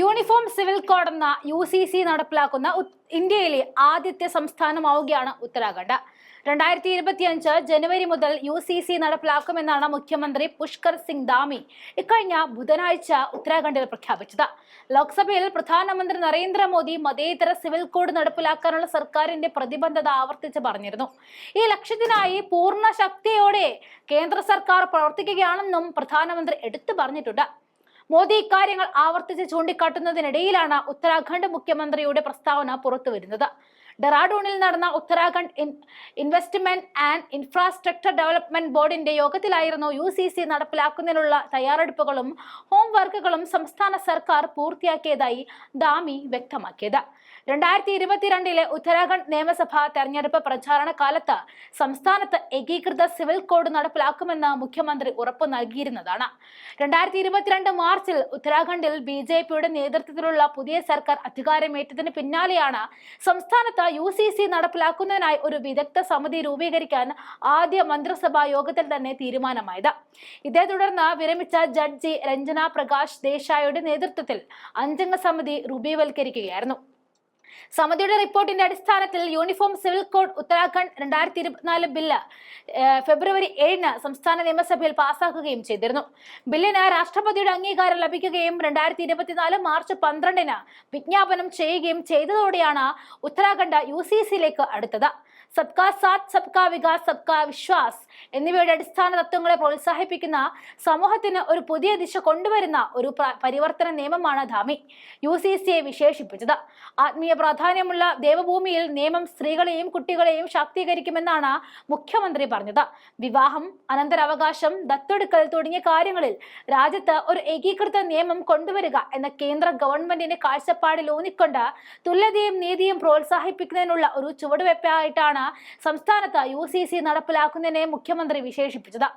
Uniform civil code എന്ന U C C നടപ്പിലാക്കുന്ന ഇന്ത്യയിലെ ആദ്യത്തെ സംസ്ഥാനമാവുകയാണ് ഉത്തരാഖണ്ഡ്. രണ്ടായിരത്തി ഇരുപത്തിയഞ്ച് ജനുവരി മുതൽ യു സി സി നടപ്പിലാക്കുമെന്നാണ് മുഖ്യമന്ത്രി പുഷ്കർ സിംഗ് ദാമി ഇക്കഴിഞ്ഞ ബുധനാഴ്ച ഉത്തരാഖണ്ഡിൽ പ്രഖ്യാപിച്ചത്. ലോക്സഭയിൽ പ്രധാനമന്ത്രി നരേന്ദ്രമോദി മതേതര സിവിൽ കോഡ് നടപ്പിലാക്കാനുള്ള സർക്കാരിന്റെ പ്രതിബദ്ധത ആവർത്തിച്ച് പറഞ്ഞിരുന്നു. ഈ ലക്ഷ്യത്തിനായി പൂർണ ശക്തിയോടെ കേന്ദ്ര സർക്കാർ പ്രവർത്തിക്കുകയാണെന്നും പ്രധാനമന്ത്രി എടുത്തു പറഞ്ഞിട്ടുണ്ട്. മോദി ഇക്കാര്യങ്ങൾ ആവർത്തിച്ച് ചൂണ്ടിക്കാട്ടുന്നതിനിടയിലാണ് ഉത്തരാഖണ്ഡ് മുഖ്യമന്ത്രിയുടെ പ്രസ്താവന പുറത്തുവരുന്നത്. ഡെറാഡൂണിൽ നടന്ന Uttarakhand investment and infrastructure development ബോർഡിന്റെ യോഗത്തിലായിരുന്നു യു സി സി നടപ്പിലാക്കുന്നതിനുള്ള തയ്യാറെടുപ്പുകളും ഹോംവർക്കുകളും സംസ്ഥാന സർക്കാർ പൂർത്തിയാക്കിയതായി ദാമി വ്യക്തമാക്കിയത്. രണ്ടായിരത്തി ഇരുപത്തിരണ്ടിലെ ഉത്തരാഖണ്ഡ് നിയമസഭാ തെരഞ്ഞെടുപ്പ് പ്രചാരണ കാലത്ത് സംസ്ഥാനത്ത് ഏകീകൃത സിവിൽ കോഡ് നടപ്പിലാക്കുമെന്ന് മുഖ്യമന്ത്രി ഉറപ്പു നൽകിയിരുന്നതാണ്. രണ്ടായിരത്തി ഇരുപത്തിരണ്ട് മാർച്ചിൽ ഉത്തരാഖണ്ഡിൽ ബി ജെ പിയുടെ നേതൃത്വത്തിലുള്ള പുതിയ സർക്കാർ അധികാരമേറ്റതിന് പിന്നാലെയാണ് സംസ്ഥാനത്ത് യു സി സി നടപ്പിലാക്കുന്നതിനായി ഒരു വിദഗ്ധ സമിതി രൂപീകരിക്കാൻ ആദ്യ മന്ത്രിസഭാ യോഗത്തിൽ തന്നെ തീരുമാനമായത്. ഇതേ തുടർന്ന് വിരമിച്ച ജഡ്ജി രഞ്ജന പ്രകാശ് ദേശായിയുടെ നേതൃത്വത്തിൽ അഞ്ചംഗ സമിതി രൂപീകരിക്കുകയായിരുന്നു സമിതിയുടെ റിപ്പോർട്ടിന്റെ അടിസ്ഥാനത്തിൽ യൂണിഫോം സിവിൽ കോഡ് ഉത്തരാഖണ്ഡ് രണ്ടായിരത്തി ഇരുപത്തിനാല് ബില്ല് ഫെബ്രുവരി ഏഴിന് സംസ്ഥാന നിയമസഭയിൽ പാസാക്കുകയും ചെയ്തിരുന്നു. ബില്ലിന് രാഷ്ട്രപതിയുടെ അംഗീകാരം ലഭിക്കുകയും രണ്ടായിരത്തി ഇരുപത്തിനാല് മാർച്ച് പന്ത്രണ്ടിന് വിജ്ഞാപനം ചെയ്യുകയും ചെയ്തതോടെയാണ് ഉത്തരാഖണ്ഡ് യു സി സിയിലേക്ക് അടുത്തത്. സബ്കാ സാത്ത് സബ്കാ വികാസ് സബ്കാ വിശ്വാസ് എന്നിവയുടെ അടിസ്ഥാന തത്വങ്ങളെ പ്രോത്സാഹിപ്പിക്കുന്ന സമൂഹത്തിന് ഒരു പുതിയ ദിശ കൊണ്ടുവരുന്ന ഒരു പരിവർത്തന നിയമമാണ് ധാമി. യു സി സിയെ വിശേഷിപ്പിച്ചത്. ആത്മീയ പ്രാധാന്യമുള്ള ദേവഭൂമിയിൽ നിയമം സ്ത്രീകളെയും കുട്ടികളെയും ശാക്തീകരിക്കുമെന്നാണ് മുഖ്യമന്ത്രി പറഞ്ഞത്. വിവാഹം അനന്തരാവകാശം ദത്തെടുക്കൽ തുടങ്ങിയ കാര്യങ്ങളിൽ രാജ്യത്ത് ഒരു ഏകീകൃത നിയമം കൊണ്ടുവരിക എന്ന കേന്ദ്ര ഗവൺമെന്റിന്റെ കാഴ്ചപ്പാടിൽ ഊന്നിക്കൊണ്ട് തുല്യതയും നീതിയും പ്രോത്സാഹിപ്പിക്കുന്നതിനുള്ള ഒരു ചുവടുവെപ്പായിട്ടാണ് സംസ്ഥാനത്ത് യു സി സി നടപ്പിലാക്കുന്നതിനെ മുഖ്യമന്ത്രി വിശേഷിപ്പിച്ചത്.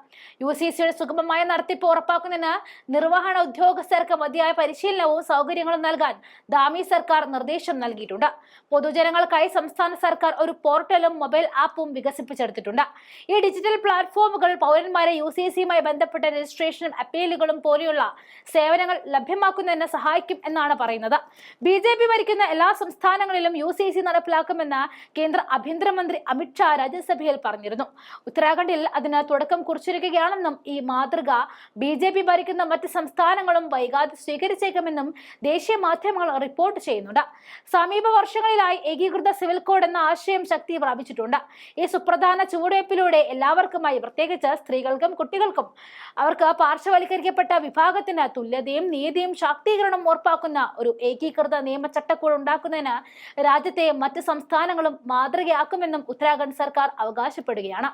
യു സി സിയുടെ സുഗമമായ നടത്തിപ്പ് ഉറപ്പാക്കുന്നതിന് നിർവഹണ ഉദ്യോഗസ്ഥർക്ക് മതിയായ പരിശീലനവും സൗകര്യങ്ങളും നൽകാൻ ദാമി സർക്കാർ നിർദ്ദേശം നൽകിയിട്ടുണ്ട്. പൊതുജനങ്ങൾക്കായി സംസ്ഥാന സർക്കാർ ഒരു പോർട്ടലും മൊബൈൽ ആപ്പും വികസിപ്പിച്ചെടുത്തിട്ടുണ്ട്. ഈ ഡിജിറ്റൽ പ്ലാറ്റ്ഫോമുകൾ പൗരന്മാരെ യു സി സിയുമായി ബന്ധപ്പെട്ട രജിസ്ട്രേഷനും അപ്പീലുകളും പോലെയുള്ള സേവനങ്ങൾ ലഭ്യമാക്കുന്നതിന് സഹായിക്കും എന്നാണ് പറയുന്നത്. ബി ജെ പി ഭരിക്കുന്ന എല്ലാ സംസ്ഥാനങ്ങളിലും യു സി സി നടപ്പിലാക്കുമെന്ന് കേന്ദ്ര ആഭ്യന്തരമന്ത്രി അമിത്ഷാ രാജ്യസഭയിൽ പറഞ്ഞിരുന്നു. ഉത്തരാഖണ്ഡിൽ അതിന് തുടക്കം കുറിച്ചിരിക്കുകയാണെന്നും ഈ മാതൃക ബി ജെ പി ഭരിക്കുന്ന മറ്റ് സംസ്ഥാനങ്ങളും വൈകാതെ സ്വീകരിച്ചേക്കുമെന്നും ദേശീയ മാധ്യമങ്ങൾ റിപ്പോർട്ട് ചെയ്യുന്നുണ്ട്. സമീപ വർഷങ്ങളിലായി ഏകീകൃത സിവിൽ കോഡ് എന്ന ആശയം ശക്തി പ്രാപിച്ചിട്ടുണ്ട്. ഈ സുപ്രധാന ചുവടുവയ്പ്പിലൂടെ എല്ലാവർക്കുമായി പ്രത്യേകിച്ച് സ്ത്രീകൾക്കും കുട്ടികൾക്കും അവർക്ക് പാർശ്വവൽക്കരിക്കപ്പെട്ട വിഭാഗത്തിന് തുല്യതയും നീതിയും ശാക്തീകരണം ഉറപ്പാക്കുന്ന ഒരു ഏകീകൃത നിയമ ചട്ടക്കൂട് ഉണ്ടാക്കുന്നതിന് രാജ്യത്തെ മറ്റ് സംസ്ഥാനങ്ങളും മാതൃകയാക്കുമെന്നും ഉത്തരാഖണ്ഡ് സർക്കാർ അവകാശപ്പെടുകയാണ്.